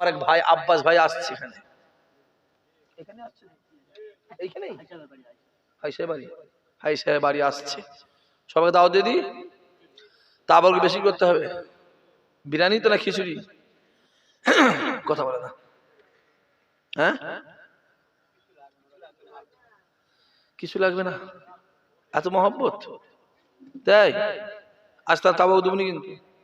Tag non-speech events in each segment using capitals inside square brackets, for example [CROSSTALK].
আমার এক ভাই, আব্বাস ভাই আসছে এখানে। বেশি বিরিয়ানি তো না খিচুড়ি? কথা বলে না। হ্যাঁ? কিছু লাগবে না। এত মহব্বত? তাই আজ তার তাবাও দেবনি কিন্তু।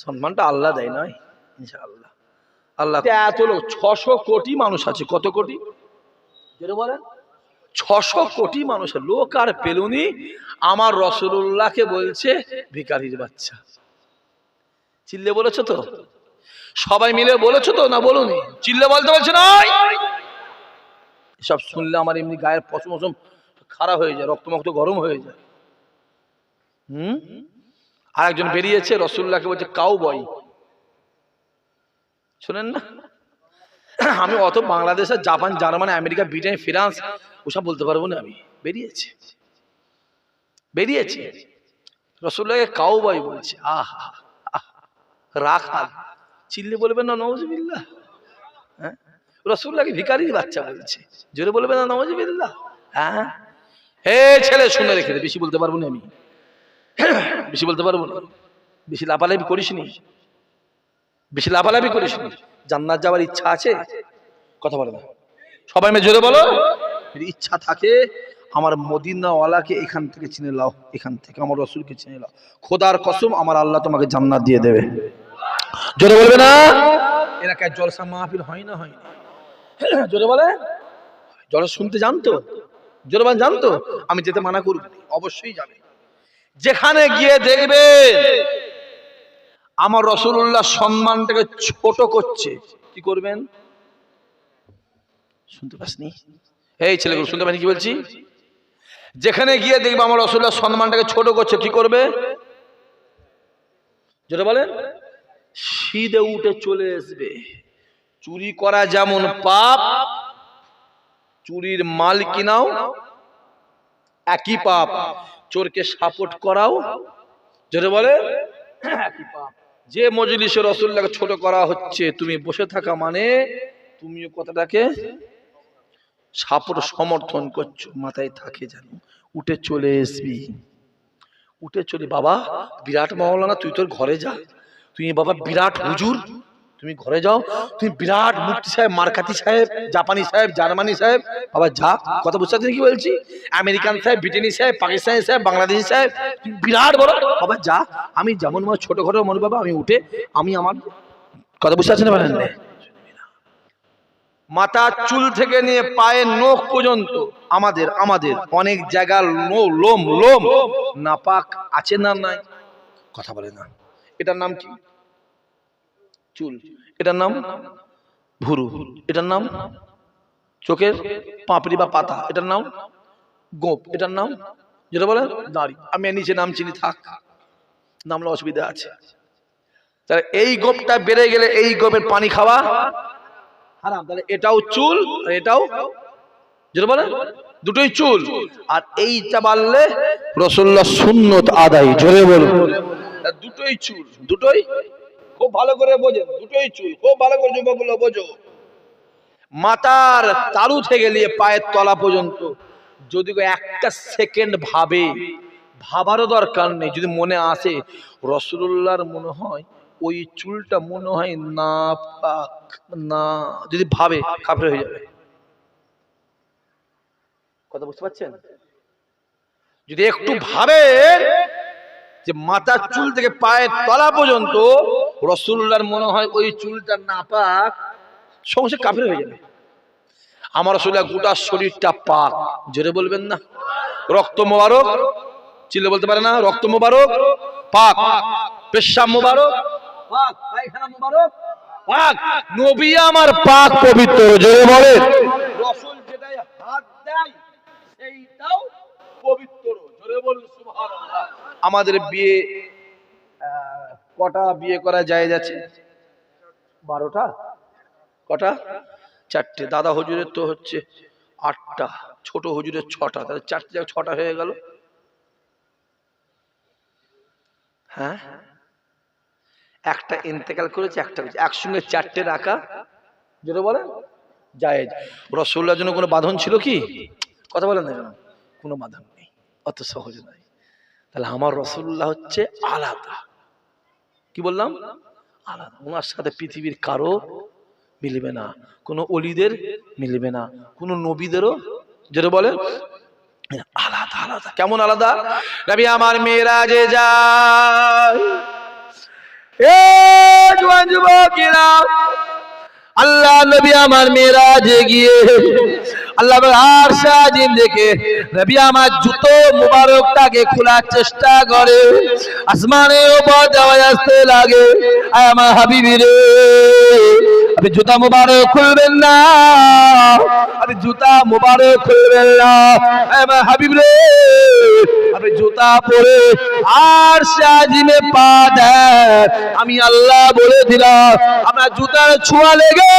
সম্মানটা আল্লাহ দেয় নয়, ইনশাআল্লাহ। আল্লাহ এত লোক, ছশো কোটি মানুষ আছে, কত কোটি? যেটা বলেন। ছশো কোটি মানুষের লোক আর পেলুনি, আমার রসুল্লাহকে বলছে ভিকারির বাচ্চা। চিল্লে বলেছ তো? সবাই মিলে বলেছ তো না বলুনি? চিল্লে বলতে বলছে নয় সব শুনলে আমার এমনি গায়ের পশম খারাপ হয়ে যায়, রক্তমক্ত গরম হয়ে যায়। হুম? আর একজন বেরিয়েছে রসুল্লাহকে বলছে কাউ বয় শোনেন না? আমি অত বাংলাদেশের Japan Germany America Britain France ওসব বলতে পারব না আমি। বেরিয়েছে। বেরিয়েছে। রসুল্লাহকে কাউ বয় বলছে আহ রাখাল চিল্লে বলবেন না নওয়াজবিল্লাহ হ্যাঁ? রসুল্লাহকে ভিকারির বাচ্চা বলছে জোরে বলবেন না নওয়াজবিল্লাহ হ্যাঁ? হে ছেলে শুনে রেখে দে বেশি বলতে পারব না আমি। বেশি বলতে পারব না। বেশি লাফালাফি করিস নি বেশি লাফালাফি করিস নি জান্নাত যাওয়ার ইচ্ছা আছে? কথা বলে না। সবাই মিলে জোরে বলো। ইচ্ছা থাকে, আমার মদিনাওয়ালাকে এখান থেকে চিনে লাও এখান থেকে আমার রসুলকে চিনে লাও খোদার কসম, আমার আল্লাহ তোমাকে জান্নাত দিয়ে দেবে। জোরে বলবে না? এলাকায় জলসা মাহফিল হয় না হয় না? জোরে বলে? জলসা শুনতে জানতো? জোরে বলে, জানতো? আমি যেতে মানা করব অবশ্যই যাবে যেখানে গিয়ে দেখবে আমার রসুল্লাহ সম্মানটাকে ছোট করছে। কি করবেন? শুনতে পাসনি? এই ছেলেগুলো, শুনতে পাসনি কি বলছি? যেখানে গিয়ে দেখবে আমার রসুল্লাহ সম্মানটাকে ছোট করছে, কি করবে? যেটা বলেন, সিদে উঠে চলে আসবে। চুরি করা যেমন পাপ, চুরির মাল কিনাও একই পাপ। চোরকে সাপোর্ট করাও যেটা বলে, যে মজলিসে রসুল্লাহকে ছোট করা হচ্ছে, তুমি বসে থাকা মানে তুমিও কথাটাকে সাপোর্ট, সমর্থন করছ, মাথায় থাকে জানো উঠে চলে আসবি। উঠে চলে, বাবা, বিরাট মাওলানা তুই তোর ঘরে যা। তুই বাবা, বিরাট হুজুর তুমি ঘরে যাও, তুমি বিরাট মুফতি সাহেব মারকাতি সাহেব, জাপানি সাহেব, জার্মানি সাহেব আবার যা, কথা বুঝতে পারছেন কি বলছি? আমেরিকান সাহেব, ব্রিটেনি সাহেব, পাকিস্তানি সাহেব, বাংলাদেশি সাহেব বিরাট বড়। আবার যা, আমি যেমন আমার ছোটখাটো মনে বাবা, আমি উঠে, আমি আমার কথা বুঝতে বলেন? না মাথা চুল থেকে নিয়ে পায়ের নখ পর্যন্ত আমাদের আমাদের অনেক জায়গার লোম লোম, নাপাক আছে না নাই? কথা বলে না। এটার নাম কি? চুল। এটার নাম ভুরু। এটার নাম চোখের পাপড়ি বা পাতা। এটার নাম গোপ। এটার নাম যেটা বলে দাড়ি। আমি নিচে নাম চিনি, থাক। নামলে অসুবিধা আছে। তাহলে এই গোপটা বেড়ে গেলে এই গোপের পানি খাওয়া হারাম। তাহলে এটাও চুল আর এটাও যেটা বলে দুটোই চুল। আর এইটা বাড়লে রসল্লা সুন্নত আদায়। জোরে বলুন। দুটোই চুল। দুটোই খুব ভালো করে বোঝেন দুটোই চুল, খুব ভালো করে যুবকগুলো বোঝো। মাথার তালু থেকে নিয়ে পায়ের তলা পর্যন্ত, যদি একটা সেকেন্ড ভাবে, ভাবারও দরকার নেই, যদি মনে আসে রসুল্লাহর মনে হয়, ওই চুলটা মনে হয় না পাক না, যদি ভাবে কাপড় হয়ে যাবে। কথা বুঝতে পারছেন? যদি একটু ভাবে, যে মাথার চুল থেকে পায়ের তলা পর্যন্ত রসুল্লাহর মনে হয় ওই চুলটা না পাক সঙ্গে কাফের হয়ে যাবে। আমার রসুল্লাহ গোটা শরীরটা পাক। জোরে বলবেন না? রক্ত মোবারক, চিল্লে বলতে পারে না? রক্ত মোবারক, পাক। পেশাব মোবারক আমার পবিত্র, জোরে আমাদের বিয়ে কটা বিয়ে করা যায় যাচ্ছে বারোটা? কটা? চারটে। দাদা হজুরের তো হচ্ছে আটটা। ছোট হজুরের ছটা। তাহলে চারটে জায়গায় ছটা হয়ে গেল? হ্যাঁ? একটা ইন্তেকাল করেছে, একটা করেছে। একসঙ্গে চারটে রাখা, যেটা বলে, জায়েজ। রসগোল্লার জন্য কোনো বাঁধন ছিল কি? কথা বলেন না কোনো বাঁধন নেই। অত সহজ নয়। তাহলে আমার রসগোল্লা হচ্ছে আলাদা। কি বললাম? আলাদা ওনার সাথে পৃথিবীর কারও মিলবে না। কোনো অলিদের মিলবে না। কোনো নবীদেরও যেটা বলে, আলাদা আলাদা। কেমন আলাদা? রবি আমার মেয়েরা যে যায় আল্লাহ নবী আমার মেয়েরাজে গিয়ে আল্লাহ আর সাজিম দেখে রবি আমার জুতো মুবারকটাকে খোলার চেষ্টা করে। আসমানে উপর যাওয়া আসতে লাগে। আমার হাবিবি রে, আপনি জুতা মুবারক খুলবেন না। আপনি জুতা মুবারক খুলবেন না। আমার হাবিব রে, আপনি জুতা পরে আর সাজিমে পা দেন। আমি আল্লাহ বলে দিলাম আপনার জুতার ছোঁয়া লেগে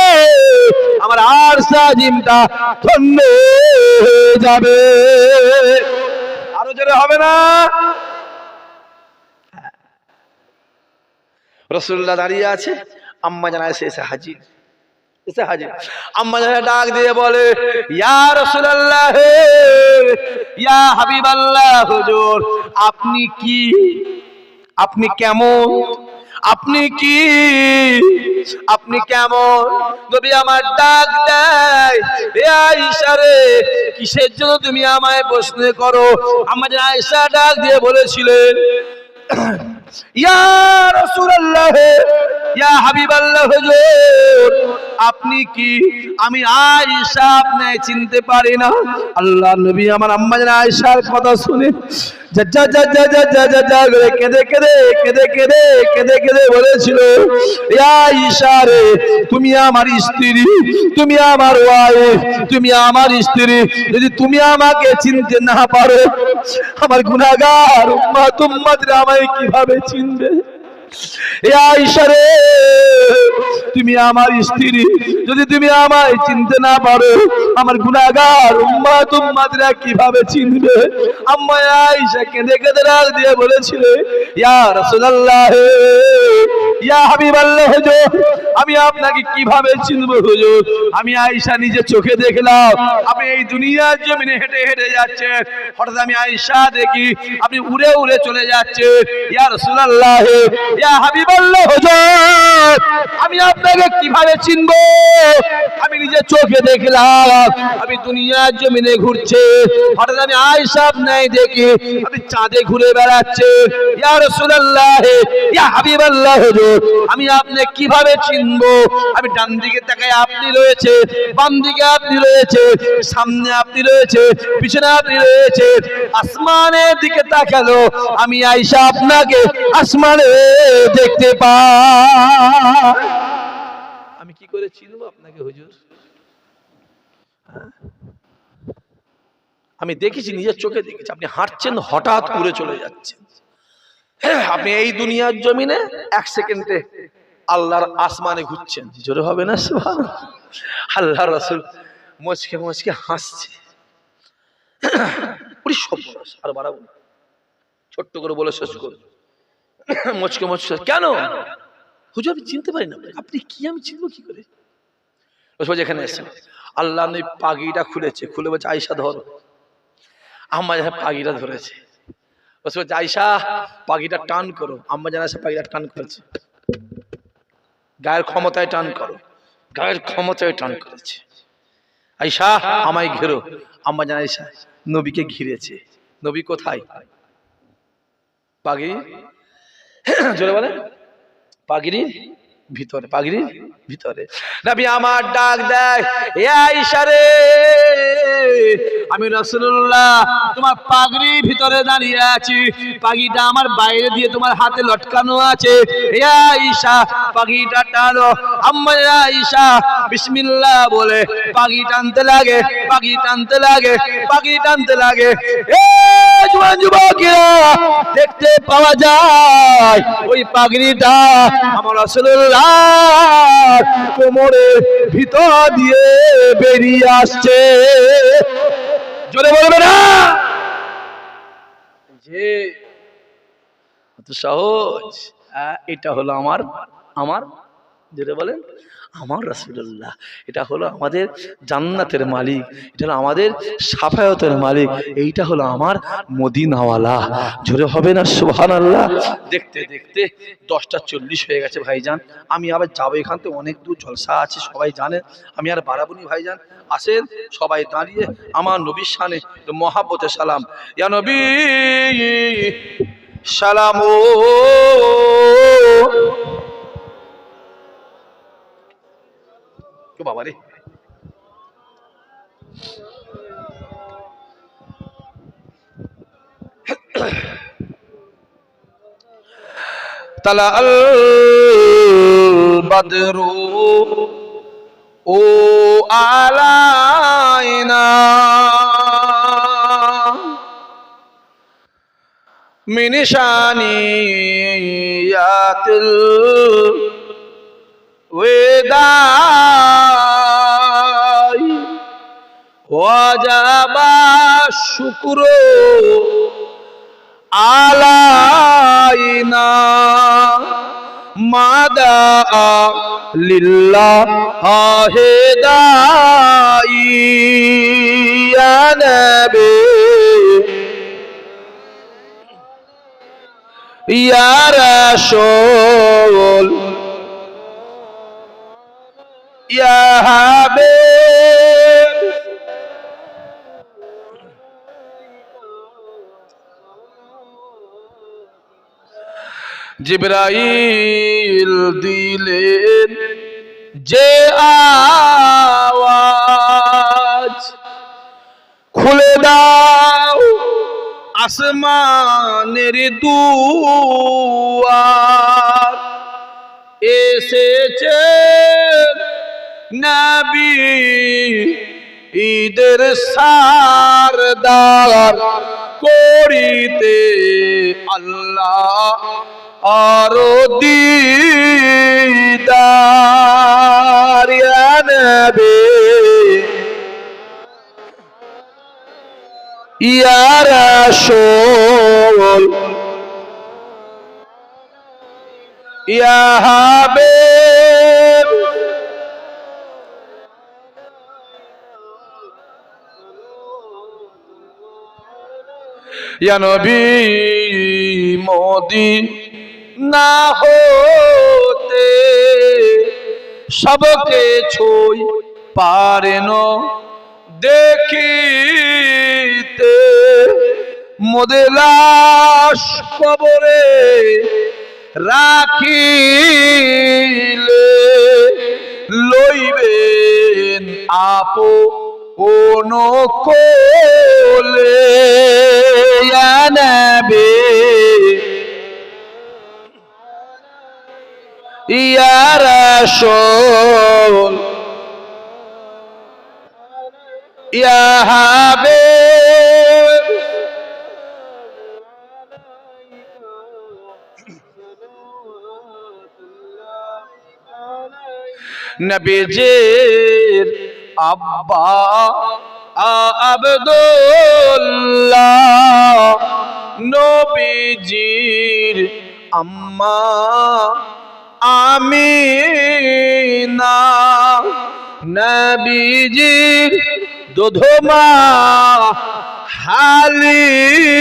আমার আর সাজিমটা ধন্য হয়ে যাবে। আরও জোরে হবে না? রসুল্লাহ দাঁড়িয়ে আছে, আম্মা জানা এসে এসে হাজির। এসে হাজির। আম্মা জানা ডাক দিয়ে বলে, ইয়া রসুল্লাহ ইয়া হাবিবাল্লাহ, হুজুর, আপনি কি, আপনি কেমন? আপনি কি? আপনি কেমন? নবী আমার ডাক দেয় এ রে, কিসের জন্য তুমি আমায় প্রশ্ন করো? আমার আয়সা ডাক দিয়ে বলেছিলেন আপনি কি আমি আয়েশা আপনি চিনতে পারি না? আল্লাহ নবী আমার আম্মা জান আয়েশার কথা শুনে তুমি আমার তুমি আমার স্ত্রী, যদি তুমি আমাকে চিনতে না পারো, আমার গুনাহগার উম্মাত আমায় কীভাবে চিনবে এ আয়েশা রে, তুমি আমার স্ত্রী। যদি তুমি আমায় চিনতে না পারো, আমার গুনাহগার উম্মাত উম্মাতরা কীভাবে চিনবে? আম্মা আয়েশা কেঁদে কেঁদে রাগ দিয়ে বলেছিলে, ইয়া ইয়া হাবিবাল্লাহ হুজুর, আমি আপনাকে কীভাবে চিনব হুজুর? আমি আয়েশা নিজে চোখে দেখলাম আপনি এই দুনিয়ার জমিনে হেঁটে হেঁটে যাচ্ছেন হঠাৎ আমি আয়েশা দেখি, আপনি উড়ে উড়ে চলে যাচ্ছেন ইয়া রাসূলুল্লাহ আমি আপনাকে কীভাবে চিনব? আমি নিজে চোখে দেখলাম, আমি দুনিয়ার জমিনে ঘুরছে, হঠাৎ আমি আয়েশা নাই দেখি, আমি চাঁদে ঘুরে বেড়াচ্ছে। ইয়া আমি আপনি কীভাবে চিনব? আমি ডান দিকে তাকাই আপনি রয়েছে, বাম দিকে আপনি রয়েছে, সামনে আপনি রয়েছে, পিছনে আপনি রয়েছে, আসমানের দিকে তাকালো, আমি আয়েশা আপনাকে আসমানে দেখতে পাই আমি কি করে চিনব আপনাকে হুজুর? হ্যাঁ? আমি দেখেছি নিজের চোখে দেখেছি। আপনি হাঁটছেন হঠাৎ উড়ে চলে যাচ্ছেন। হ্যাঁ, আপনি এই দুনিয়ার জমিনে এক সেকেন্ডে আল্লাহর আসমানে ঘুরছেন। জোরে হবে না? আল্লাহ রসুল মুচকে মুচকে হাসছে। আর বাড়াবো ছোট্ট করে বলে শেষ করুন [COUGHS] মুচকে মচকে কেন? হুজুর আমি চিনতে পারি না। আপনি কি? আমি চিনবো কি করে? রসুল যেখানে এসে আল্লাহ নবী পাগিটা খুলেছে। খুলে বলছে আয়সা ধরো। আম্মা যা পাগিটা ধরেছে। রসুল বলছে, আয়সা পাগিটা টান করো। আম্মা জানা সে পাগিটা টান করেছে। গায়ের ক্ষমতায় টান করো। গায়ের ক্ষমতায় টান করেছে। আয়সা আমায় ঘেরো। আম্মা জানা আয়সা নবীকে ঘিরেছে। নবী কোথায়? পাগি [CLEARS THROAT] জোরে বলেন? পাগড়ির ভিতরে পাগিরির ভিতরে। নবী আমার ডাক দেয়, এ আয়েশা রে, আমি রাসূলুল্লাহ, তোমার পাগড়ির ভিতরে দাঁড়িয়ে আছি। পাগড়িটা আমার বাইরে দিয়ে তোমার হাতে লটকানো আছে। আয়েশা, পাগড়িটা টানো। আম্মা আয়েশা, বিসমিল্লাহ বলে, পাগড়ি টানতে লাগে, পাগড়ি টানতে লাগে, পাগড়ি টানতে লাগে। এ জোয়ান যুবকেরা, দেখতে পাওয়া যায়, ওই পাগড়িটা আমার কোমরের ভিতর দিয়ে বেরিয়ে আসছে। জোরে বলবে না যে সহজ এটা হলো আমার আমার, জোরে বলেন। আমার রাসুল্লাহ এটা হলো আমাদের জান্নাতের মালিক, এটা হলো আমাদের সাফায়তের মালিক, এইটা হলো আমার মদিনাওয়ালা। জোরে হবে না সুহান আল্লাহ দেখতে দেখতে দশটা চল্লিশ হয়ে গেছে ভাইজান। আমি আবার যাব এখান থেকে, অনেক দূর জলসা আছে, সবাই জানেন আমি আর বাড়াবনি ভাইজান। আসেন, সবাই দাঁড়িয়ে, আমার নবীর শানে মহাব্বতে সালাম। ইয়া নবী, সালাম طلع [COUGHS] البدر علينا من شانيات الوداع ওয়াজাবা শুক্র আলাইনা মাদা লিল্লাহ হেদাইয়া নবী। ইয়া রাসূল। ইয়া জিবরাইল দিলেন যে আওয়াজ খুলে দাও আসমানের দুয়ার। এসেছে নবী ঈদের সারদার করিতে আল্লাহ আরও দিদার ইয়া নবী ইয়া রাসূল ইয়া হাবিব ইয়া মোদি না হতে সবকে ছুই পারেন দেখিতে। মোদেলাস কবরে রাখিলে লইবেন আপো ওনো কোলে রাসূল ইয়া হাবিব। নবীজির আব্বা আব্দুল্লাহ নবীজির আম্মা আমিনা নবীজির দুধমা হালিমা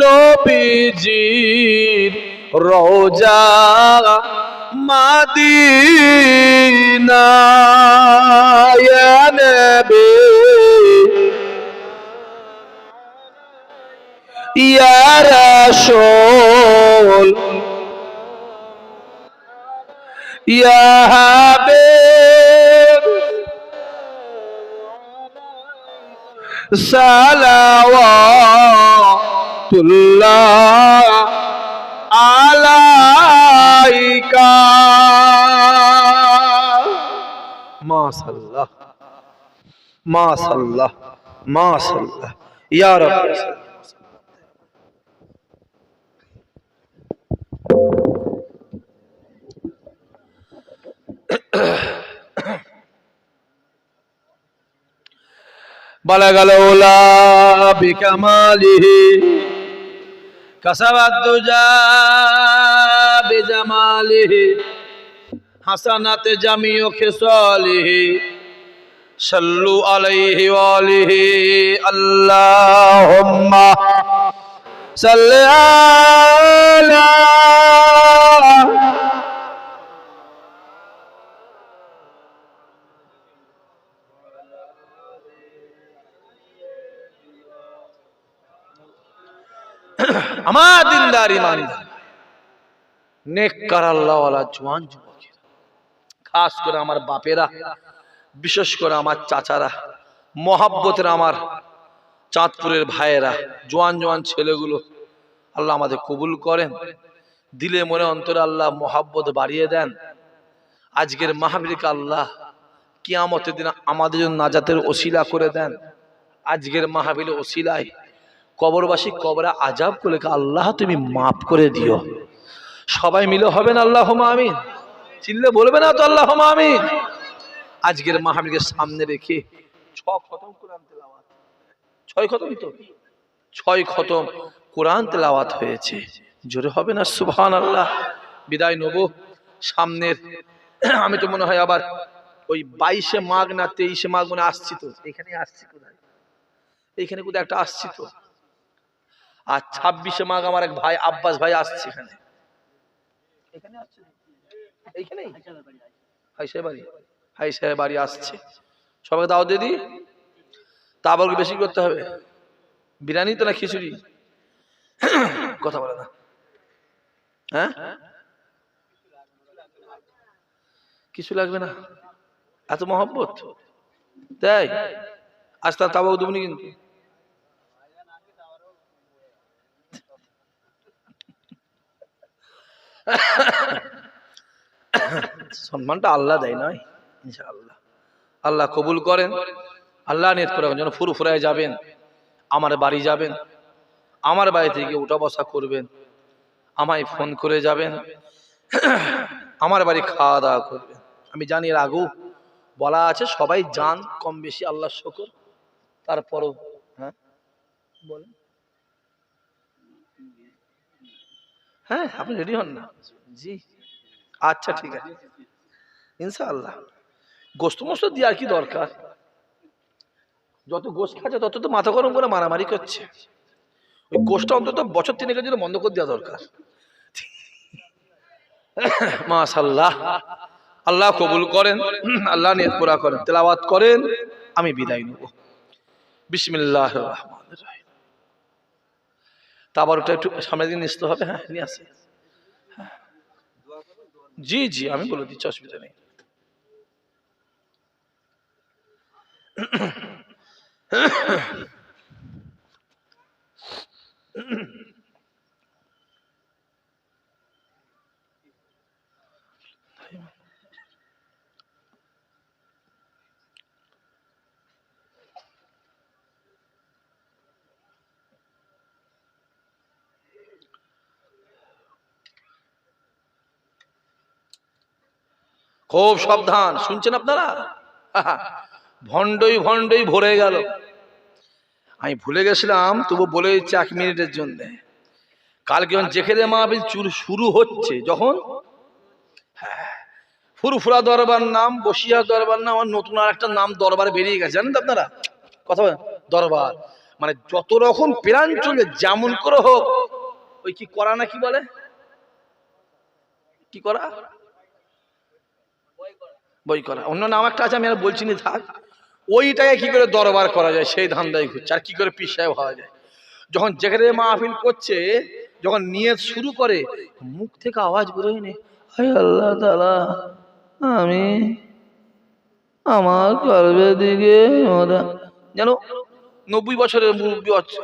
নবীজির রোজা মাদিনা। নবী ইয়া রাসূল ইয়া হাবিব। সালাওয়াতুল্লাহ আলাইকা। মাশাআল্লাহ। মাশাআল্লাহ। মাশাআল্লাহ। ইয়া রাব্বি। বলা গেল ওলা বিকামালিহি বেজামালিহি হাসানাতে জামিও সাল্লু আলাইহি ওয়ালিহি আল্লাহুম্মা সাল্লি আলা [CLEARS THROAT] আমার দিনদার ইমানদার। নেককার আল্লাহওয়ালা যুবকের। খাস করে আমার বাপেরা, বিশেষ করে আমার চাচারা, মহাব্বতের আমার চাঁদপুরের ভাইয়েরা, জোয়ান জোয়ান ছেলেগুলো, আল্লাহ আমাদের কবুল করেন। দিলে মনে অন্তরে আল্লাহ মহাব্বত বাড়িয়ে দেন। আজকের মাহাবীরকে আল্লাহ কিয়ামতের দিন আমাদের জন্য নাজাতের ওসিলা করে দেন। আজকের মাহাবীর ওসিলায় কবরবাসী কবরে আজাব করে আল্লাহ তুমি মাফ করে দিও। সবাই মিলে হবেন আল্লাহ আমিন? চিনলে বলবে না তো আল্লাহ আমিন? আজকের মাহাবীরকে সামনে রেখে ছ খতম কোরআন তেলাওয়াত। ছয় খতম তো? ছয় খতম কোরআন তেলাওয়াত হয়েছে। জোরে হবে না? সুবহান আল্লাহ বিদায় নেব। সামনের, আমি তো মনে হয় আবার ওই বাইশে মাঘ না তেইশে মাঘ মনে আসছি তো। এখানে আসছি কোথায়? এইখানে কোথায় একটা আসছি তো? আর ছাব্বিশে মাঘ আমার এক ভাই, আব্বাস ভাই আসছে এখানে। বাড়ি। আসছে। তা বেশি করতে হবে। বিরিয়ানি তো না খিচুড়ি? কথা বলে না। হ্যাঁ? কিছু লাগবে না। এত মহব্বত? তাই? আজ তার তাবাও দেবনি কিন্তু। সম্মানটা আল্লাহ দেয় নয়, ইনশাআল্লাহ। আল্লাহ কবুল করেন। আল্লাহ নিয়ত করে যেন ফুরফুরায় যাবেন, আমার বাড়ি যাবেন, আমার বাড়ি থেকে উঠা বসা করবেন, আমায় ফোন করে যাবেন, আমার বাড়ি খাওয়া দাওয়া করবেন। আমি জানি আগেও বলা আছে, সবাই যান, কম বেশি আল্লাহ শকর। তারপরও হ্যাঁ বলেন। হ্যাঁ আপনি রেডি হন না? জি। আচ্ছা ঠিক আছে। ইনশাআল্লাহ। গোস্ত মোস্ত দিয়ে আর কি দরকার? যত গোস্ত খাচ্ছে তত তো মাথা গরম করে মারামারি করছে। ওই গোষ্ঠটা অন্তত বছর তিনেকের জন্য বন্ধ করে দেওয়া দরকার। মাশাল্লাহ আল্লাহ কবুল করেন আল্লাহ নিয়ত পুরা করেন। তেলাওয়াত করেন আমি বিদায় নেব। বিসমিল্লাহ রহমান আবার ওটা একটু সামনে দিন নিতে হবে হ্যাঁ নিয়ে আসে হ্যাঁ। জি জি, আমি বলে দিচ্ছি, অসুবিধা নেই খুব সাবধান শুনছেন আপনারা? ভণ্ডই ভণ্ডই ভরে গেল। আমি ভুলে গেছিলাম তবু বলে দিচ্ছি এক মিনিটের জন্য। কালকে যখন যেখানে মাহবিল চুর শুরু হচ্ছে যখন? হ্যাঁ, ফুরফুরা দরবার নাম বসিয়া দরবার নাম আমার নতুন আর একটা নাম দরবার বেরিয়ে গেছে জানেন তো আপনারা? কথা দরবার। মানে যত রকম প্রাণ চলে যেমন করে হোক ওই কি করা না কি বলে? কি করা? বই করা। অন্য নাম একটা আছে, আমি আর বলছি না, থাক। ওইটাকে কি করে দরবার করা যায়? সেই ধান্দাই ঘুরছে। আর কি করে পিসায় হওয়া যায়? যখন যেখানে মাহফিল করছে, যখন নিয়ে শুরু করে, মুখ থেকে আওয়াজ বেরোয় নে আল্লাহ তালা আমি আমার কর্মের দিকে যেন নব্বই বছরের মুরব্বী হচ্ছে।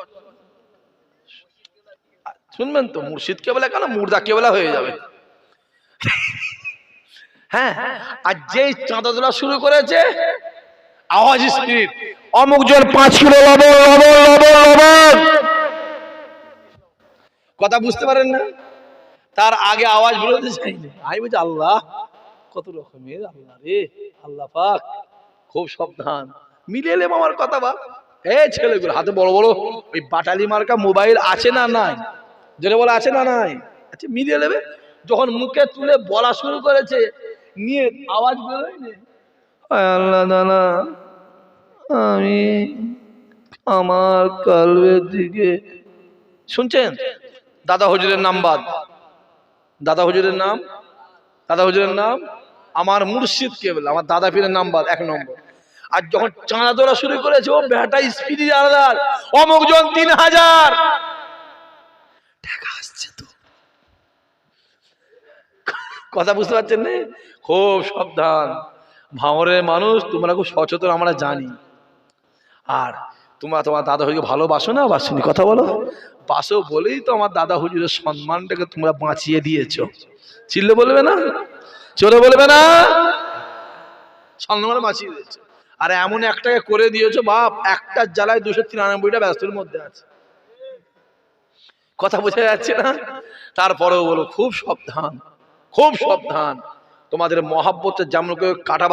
শুনবেন তো মুর্শিদ কেবলা কেন? মুর্দা কেবলা হয়ে যাবে। হ্যাঁ? আর যেই চাঁদা তোলা শুরু করেছে আওয়াজ স্পিড। অমুক জন পাঁচ কিলো লবণ লবণ লবণ লবণ। কথা বুঝতে পারেন না? তার আগে আওয়াজ বেরোতে চাইনি আমি বলছি আল্লাহ কত রকমের আল্লাহ রে আল্লাহ পাক খুব সাবধান। মিলে এলাম আমার কথা বা এ ছেলেগুলো হাতে বড় বড় ওই বাটালি মার্কা মোবাইল আছে না নাই? যেটা বলে আছে না নাই? আচ্ছা মিলিয়ে নেবে। যখন মুখে তুলে বলা শুরু করেছে নিয়ে আওয়াজ বেরোয়নি? আল্লাহ দাদা আমি আমার কালবের দিকে শুনছেন? দাদা হুজুরের নাম বাদ। দাদা হুজুরের নাম? দাদা হুজুরের নাম? আমার মুর্শিদ কেবল, আমার দাদা পীরের নাম বাদ, এক নম্বর। আর যখন চাঁদা দৌড়া শুরু করেছে, ও বেটা স্পিডি আলাদা, অমুক জন তিন হাজার। কথা বুঝতে পারছেন না? খুব সাবধান। ভাঙরের মানুষ, তোমরা খুব সচেতন, আমরা জানি। আর তোমরা তোমার দাদা হুজুরকে ভালোবাসো না? বাসনি কথা বলো। বাসো বলেই তো আমার দাদা হুজুরের সম্মানটাকে তোমরা বাঁচিয়ে দিয়েছ। চিল্লে বলবে না? চলে বলবে না? সম্মান বাঁচিয়ে দিয়েছ। আর এমন একটাকে করে দিয়েছ, বাপ, একটা জ্বালায় দুশো তিরানব্বইটা ব্যস্তের মধ্যে আছে। কথা বোঝা যাচ্ছে না? তারপরেও বলো, খুব সাবধান খুব সাবধান। তোমাদের মহাব্বতের কেউ কাটা